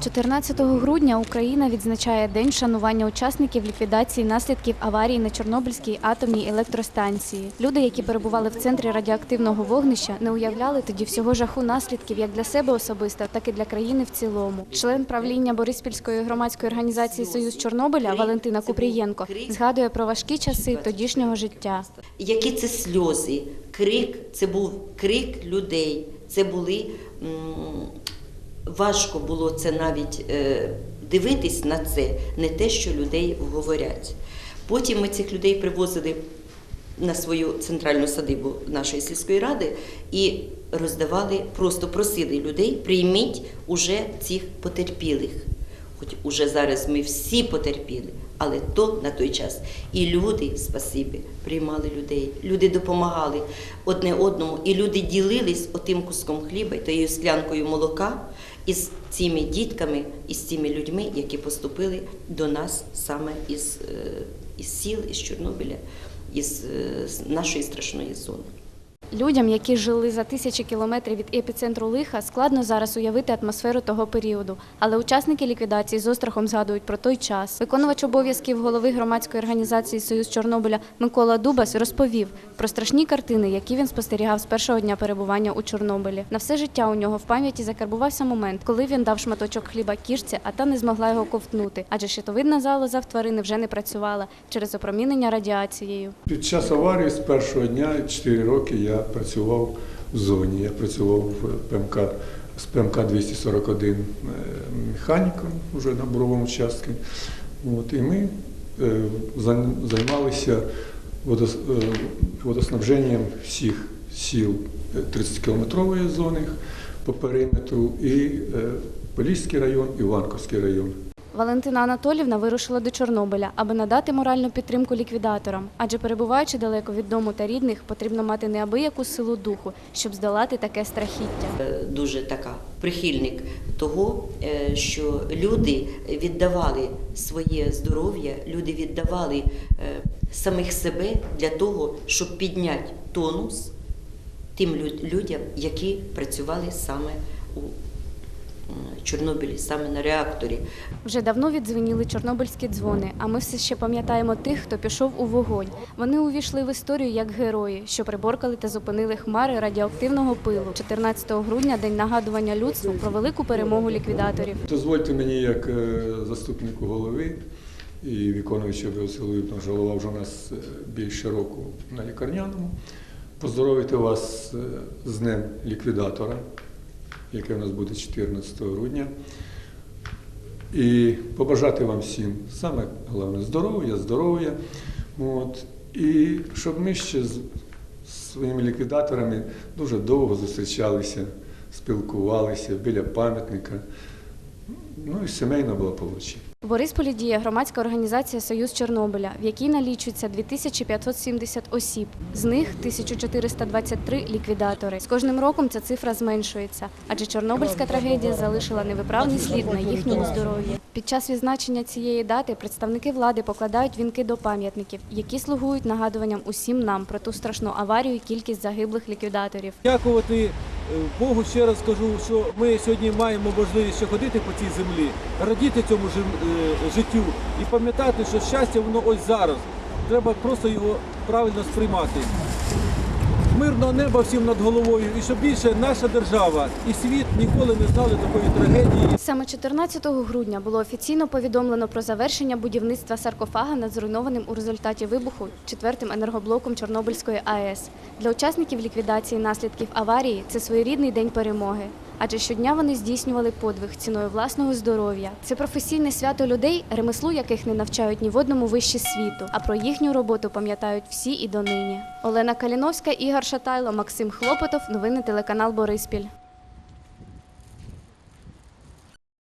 14 грудня Україна відзначає День вшанування учасників ліквідації наслідків аварії на Чорнобильській атомній електростанції. Люди, які перебували в центрі радіоактивного вогнища, не уявляли тоді всього жаху наслідків як для себе особисто, так і для країни в цілому. Член правління Бориспільської громадської організації Союз Чорнобиля Валентина Купрієнко згадує про важкі часи тодішнього життя. Які це сльози, крик, це був крик людей. Це були важко було це навіть е, дивитись на це, не те, що людей говорять. Потім ми цих людей привозили на свою центральну садибу нашої сільської ради і роздавали, просто просили людей, прийміть уже цих потерпілих. Хоч уже зараз ми всі потерпіли, але то на той час. І люди, спасибі, приймали людей. Люди допомагали одне одному, і люди ділились отим куском хліба, тією склянкою молока із цими дітками, із цими людьми, які поступили до нас саме із, е, із сіл, із Чорнобиля, із е, нашої страшної зони. Людям, які жили за тисячі кілометрів від епіцентру лиха, складно зараз уявити атмосферу того періоду. Але учасники ліквідації з острахом згадують про той час. Виконувач обов'язків голови громадської організації Союз Чорнобиля Микола Дубас розповів про страшні картини, які він спостерігав з першого дня перебування у Чорнобилі. На все життя у нього в пам'яті закарбувався момент, коли він дав шматочок хліба кішці, а та не змогла його ковтнути, адже щитовидна залоза в тварини вже не працювала через опромінення радіацією. Під час аварії з першого дня 4 роки я працював в зоні. Я працював в ПМК з ПМК 241 е, механіком вже на буровому участку. От, і ми е, займалися е, водоснабженням всіх сіл 30-кілометрової зони по периметру і Поліський район, Іванковський район. Валентина Анатолівна вирушила до Чорнобиля, аби надати моральну підтримку ліквідаторам. Адже перебуваючи далеко від дому та рідних, потрібно мати неабияку силу духу, щоб здолати таке страхіття. Е, дуже така прихильник того, е, що люди віддавали своє здоров'я, люди віддавали е, самих себе для того, щоб підняти тонус тим людям, які працювали саме у Чорнобилі, саме на реакторі. Вже давно віддзвеніли чорнобильські дзвони, а ми все ще пам'ятаємо тих, хто пішов у вогонь. Вони увійшли в історію як герої, що приборкали та зупинили хмари радіоактивного пилу. 14 грудня день нагадування людству про велику перемогу ліквідаторів. Дозвольте мені, як е, заступнику голови і виконуючий обов'язки голови, тому що голова вже у нас е, більше року на лікарняному, поздоровити вас е, з Днем ліквідатора, яке у нас буде 14 грудня. І побажати вам всім саме головне здоров'я, здоров'я. От, і щоб ми ще з своїми ліквідаторами дуже довго зустрічалися, спілкувалися біля пам'ятника. Ну і сімейна благополуччя. В Борисполі діє громадська організація Союз Чорнобиля, в якій налічується 2570 осіб. З них 1423 ліквідатори. З кожним роком ця цифра зменшується, адже Чорнобильська трагедія залишила невиправний слід на їхньому здоров'ї. Під час відзначення цієї дати представники влади покладають вінки до пам'ятників, які слугують нагадуванням усім нам про ту страшну аварію і кількість загиблих ліквідаторів. Дякувати Богу ще раз скажу, що ми сьогодні маємо можливість ще ходити по цій землі, радіти цьому е, життю і пам'ятати, що щастя воно ось зараз. Треба просто його правильно сприймати. Мирного неба всім над головою, і щоб більше наша держава і світ ніколи не знали такої трагедії. Саме 14 грудня було офіційно повідомлено про завершення будівництва саркофага над зруйнованим у результаті вибуху четвертим енергоблоком Чорнобильської АЕС. Для учасників ліквідації наслідків аварії це своєрідний день перемоги. Адже щодня вони здійснювали подвиг ціною власного здоров'я. Це професійне свято людей, ремеслу яких не навчають ні в одному вищі світу. А про їхню роботу пам'ятають всі і донині. Олена Каліновська, Ігор Шатайло, Максим Хлопотов. Новини телеканал Бориспіль.